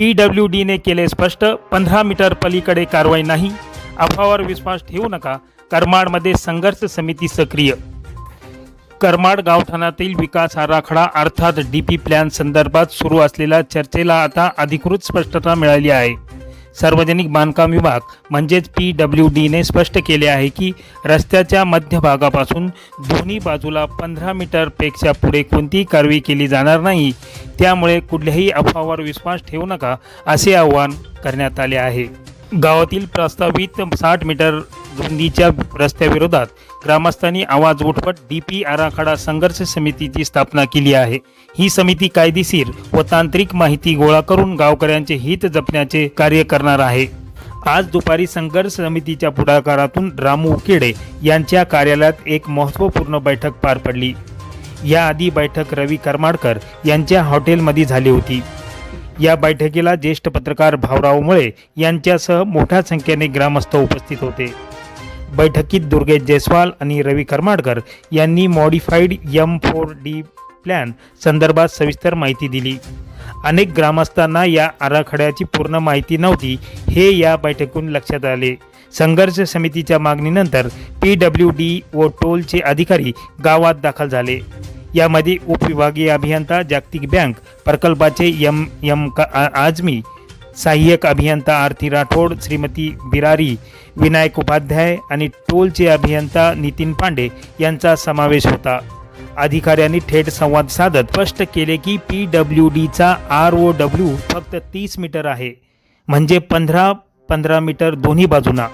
P W डीने केले स्पष्ट पंधरा मीटर पलीकडे कारवाई नाही. अफवावर विश्वास ठेवू नका. करमाडमध्ये संघर्ष समिती सक्रिय. करमाड गावठाणातील विकास आराखडा अर्थात डी पी प्लॅन संदर्भात सुरू असलेल्या चर्चेला आता अधिकृत स्पष्टता मिळाली आहे. सार्वजनिक बांधकाम विभाग म्हणजेच पी डब्ल्यू डीने स्पष्ट केले आहे की रस्त्याच्या मध्यभागापासून दोन्ही बाजूला पंधरा मीटरपेक्षा पुढे कोणतीही कारवाई केली जाणार नाही. त्यामुळे कुठल्याही अफवावर विश्वास ठेवू नका असे आवाहन करण्यात आले आहे. गावातील प्रस्तावित साठ मीटर रुंदीच्या रस्त्याविरोधात ग्रामस्थांनी आवाज उठवत डी पी आराखडा संघर्ष समितीची स्थापना केली आहे. ही समिती कायदेशीर व तांत्रिक माहिती गोळा करून गावकऱ्यांचे हित जपण्याचे कार्य करणार आहे. आज दुपारी संघर्ष समितीच्या पुढाकारातून रामू उकेडे यांच्या कार्यालयात एक महत्त्वपूर्ण बैठक पार पडली. याआधी बैठक रवी करमाडकर यांच्या हॉटेलमध्ये झाली होती. या बैठकीला ज्येष्ठ पत्रकार भाऊराव मुळे यांच्यासह मोठ्या संख्येने ग्रामस्थ उपस्थित होते. बैठकीत दुर्गेश जयस्वाल आणि रवी करमाडकर यांनी modified M four D plan संदर्भात सविस्तर माहिती दिली. अनेक ग्रामस्थांना या आराखड्याची पूर्ण माहिती नव्हती हे या बैठकीतून लक्षात आले. संघर्ष समितीच्या मागणीनंतर पी डब्ल्यू डी व टोलचे अधिकारी गावात दाखल झाले. यामध्ये उपविभागीय अभियंता जागतिक बँक प्रकल्पाचे यम यम का आजमी सहाय्यक अभियंता आरती राठोड श्रीमती बिरारी विनायक उपाध्याय आणि टोलचे अभियंता नितीन पांडे यांचा समावेश होता. अधिकाऱ्यांनी थेट संवाद साधत स्पष्ट केले की पी डब्ल्यू डीचा आर ओ डब्ल्यू फक्त तीस मीटर आहे म्हणजे पंधरा पंधरा मीटर दोन्ही बाजूंना.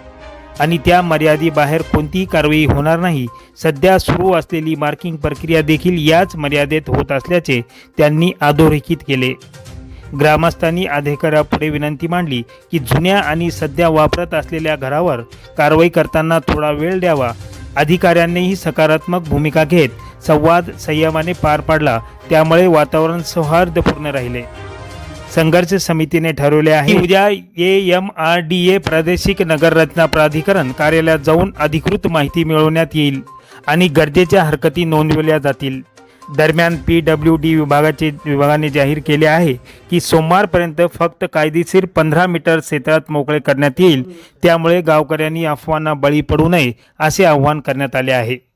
आणि त्या मर्यादेबाहेर कोणतीही कारवाई होणार नाही सध्या सुरू असलेली मार्किंग प्रक्रिया देखील याच मर्यादेत होत असल्याचे त्यांनी अधोरेखित केले. ग्रामस्थांनी अधिकाऱ्यापुढे विनंती मांडली की जुन्या आणि सध्या वापरत असलेल्या घरावर कारवाई करताना थोडा वेळ द्यावा. अधिकाऱ्यांनीही सकारात्मक भूमिका घेत संवाद संयमाने पार पाडला. त्यामुळे वातावरण सौहार्दपूर्ण राहिले. संघर्ष समितीने ठरवले आहे की उद्या A M R D A प्रादेशिक नगररचना प्राधिकरण कार्यालयात जाऊन अधिकृत माहिती मिळवण्यात येईल आणि गरजेच्या हरकती नोंदवल्या जातील. दरम्यान पी डब्ल्यू डी विभागाचे विभागाने जाहीर केले आहे की सोमवारपर्यंत फक्त कायदेशीर पंधरा मीटर क्षेत्रात मोकळे करण्यात येईल. त्यामुळे गावकऱ्यांनी अफवांना बळी पडू नये असे आवाहन करण्यात आले आहे.